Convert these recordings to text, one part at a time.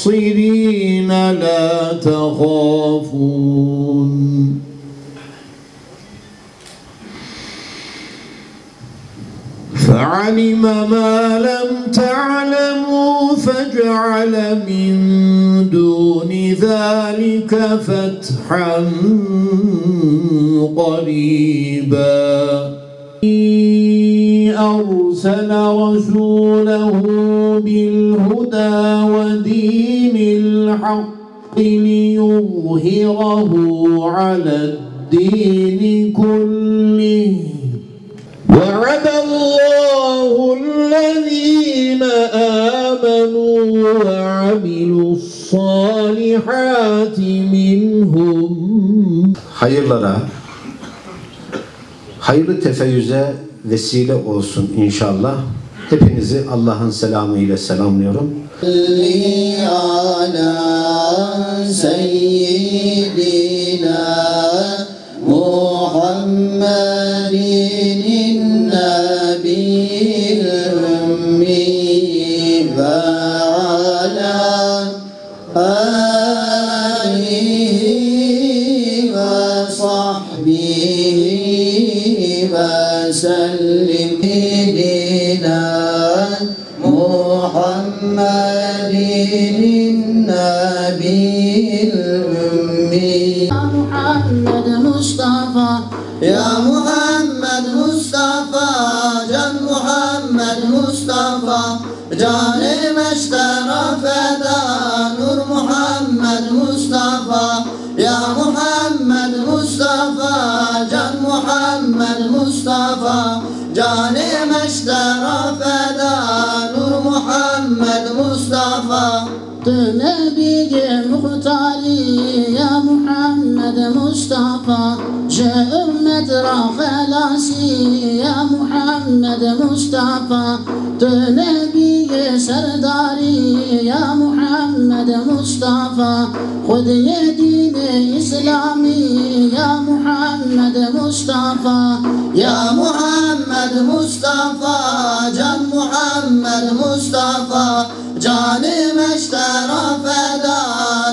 ومقصرين لا تخافون. فعلم ما لم تعلموا فجعل من دون ذلك فتحا قريبا. أرسل رسوله بالهدى ودين الحق ليظهره على الدين كله. وعد الله الذين آمنوا وعملوا الصالحات منهم. Hayırlara, hayırlı tefeyyüze vesile olsun inşallah. Hepinizi Allah'ın selamı ile selamlıyorum. Muhammedin nabil ümmi ve ala وسلم سيدنا محمد النبي الأمي. محمد مصطفى يا محمد مصطفى. نبي مختاري يا محمد مصطفى. أمة خلاصي يا محمد مصطفى. نبي سرداري يا محمد مصطفى. خذ يدين إسلامي يا محمد مصطفى. يا محمد مصطفى جان محمد مصطفى. Canım eştera feda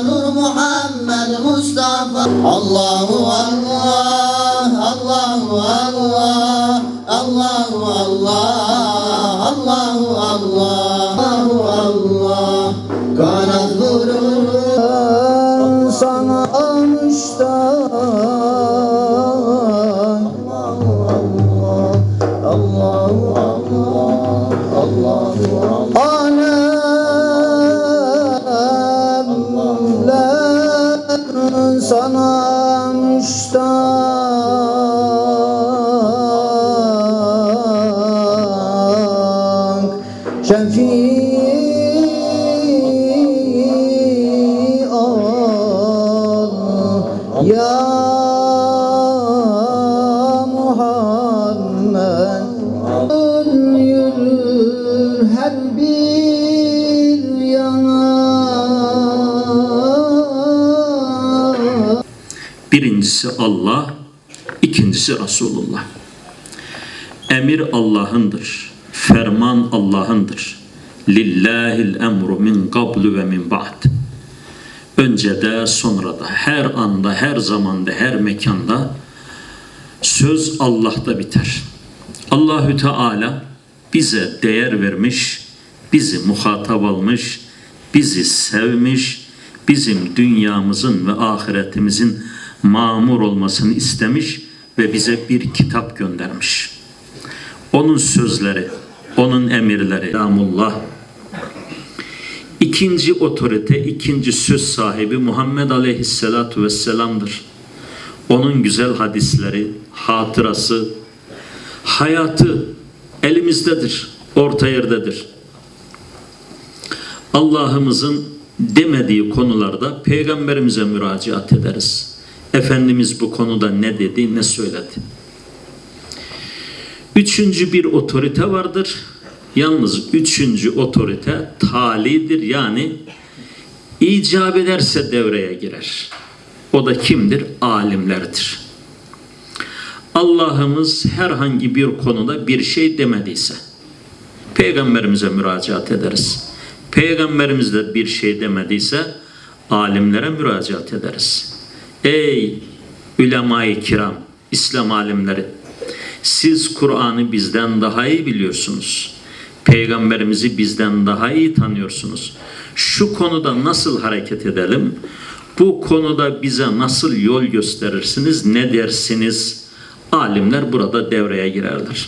Nur Muhammed Mustafa. Allahu Allah Allahu Allah Allahu Allah Allahu Allah. Sana müştak. Şefii ol ya Muhammed Birincisi Allah, ikincisi Resulullah. Emir Allah'ındır, ferman Allah'ındır. Lillahil emru min qablu ve min ba'd. Önce de sonra da her anda, her zamanda, her mekanda söz Allah'ta biter. Allahü Teala bize değer vermiş, bizi muhatap almış, bizi sevmiş, bizim dünyamızın ve ahiretimizin mamur olmasını istemiş ve bize bir kitap göndermiş. Onun sözleri, onun emirleri, Damullah. İkinci otorite, ikinci söz sahibi Muhammed Aleyhisselatu Vesselam'dır. Onun güzel hadisleri, hatırası, hayatı elimizdedir, orta yerdedir. Allah'ımızın demediği konularda peygamberimize müracaat ederiz. Efendimiz bu konuda ne dedi, ne söyledi. Üçüncü bir otorite vardır. Yalnız üçüncü otorite talidir yani icap ederse devreye girer. O da kimdir? Alimlerdir. Allah'ımız herhangi bir konuda bir şey demediyse peygamberimize müracaat ederiz. Peygamberimiz de bir şey demediyse alimlere müracaat ederiz. Ey ulema-i kiram, İslam alimleri siz Kur'an'ı bizden daha iyi biliyorsunuz. Peygamberimizi bizden daha iyi tanıyorsunuz. Şu konuda nasıl hareket edelim? Bu konuda bize nasıl yol gösterirsiniz? Ne dersiniz? Alimler burada devreye girerler.